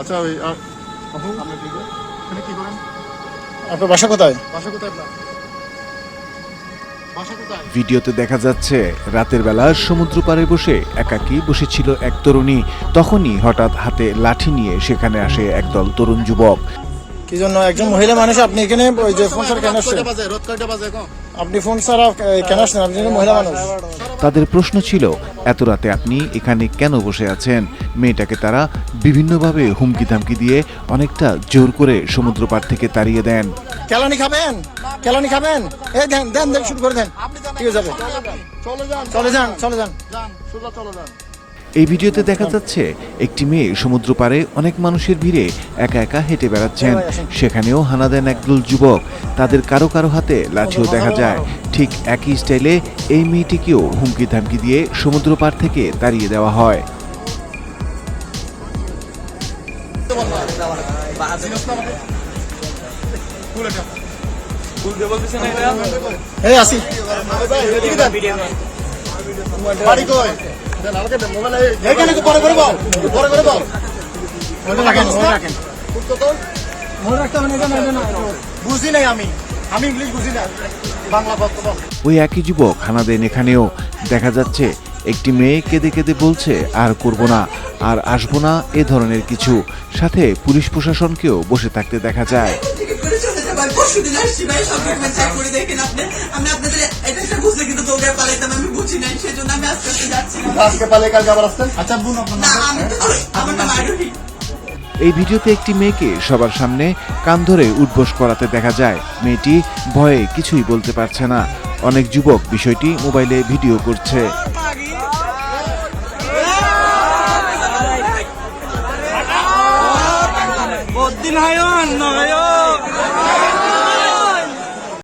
আচ্ছা ওই আর আপু? আপনার দিকে এখানে কি করেন? আপনার বাসা কোথায়? বাসা কোথায় আপনার? ভিডিওতে দেখা যাচ্ছে রাতের বেলা সমুদ্র পাড়ে বসে একাকী বসেছিল এক তরুণী। তখনই হঠাৎ হাতে লাঠি নিয়ে সেখানে আসে একদল তরুণ যুবক। কি জন্য? একজন মহিলা মানুষ আপনি এখানে ওই যে ফোন ছাড়া কেন আপনি ফোন ছাড়া কেন আসছেন? আপনি মহিলা মানুষ। তাদের প্রশ্ন ছিল এত রাতে আপনি এখানে কেন বসে আছেন? মেয়েটাকে তারা বিভিন্নভাবে হুমকি ধামকি দিয়ে অনেকটা জোর করে সমুদ্র পাড় থেকে তাড়িয়ে দেন। কেলানি খাবেন? কেলানি খাবেন? এই দেন দেন দেন শুরু করে দেন। ঠিক আছে চলে যান। চলে যান চলে যান। যান চলে যান। এই ভিডিওতে দেখা যাচ্ছে একটি মেয়ে সমুদ্র পাড়ে অনেক মানুষের ভিড়ে একা একা হেঁটে বেড়াচ্ছেন। সেখানেও হানা দেন একদল যুবক। তাদের কারও কারও হাতে লাঠিও দেখা যায়। ঠিক একই স্টাইলে এই মেয়েটিকেও হুমকি ধামকি দিয়ে সমুদ্র পাড় থেকে তাড়িয়ে দেওয়া হয়। আসি। বাড়ি কই? এখানে পরে করে পরে করে। বুঝি নাই আমি। আমি ইংলিশ বুঝি না। বাংলা ওই একই যুবক হানা দেন এখানেও দেখা যাচ্ছে একটি মেয়ে কেঁদে কেঁদে বলছে আর করব না আর আসব না এ ধরনের কিছু। সাথে পুলিশ প্রশাসনকেও বসে থাকতে দেখা যায়। আমি আপনাদের এটা বুঝলে কিন্তু দৌড়ে পালাইতাম সেজন্য আমি আস্তে আস্তে যাচ্ছি আজকে পালে কালকে আবার আসতেন আচ্ছা বোন আপনার না আমি তো আমার নাম আরোহী এই ভিডিওতে একটি মেয়েকে সবার সামনে কান ধরে উঠবোস করাতে দেখা যায়। মেয়েটি ভয়ে কিছুই বলতে পারছে না। অনেক যুবক বিষয়টি মোবাইলে ভিডিও করছে। দিন হয়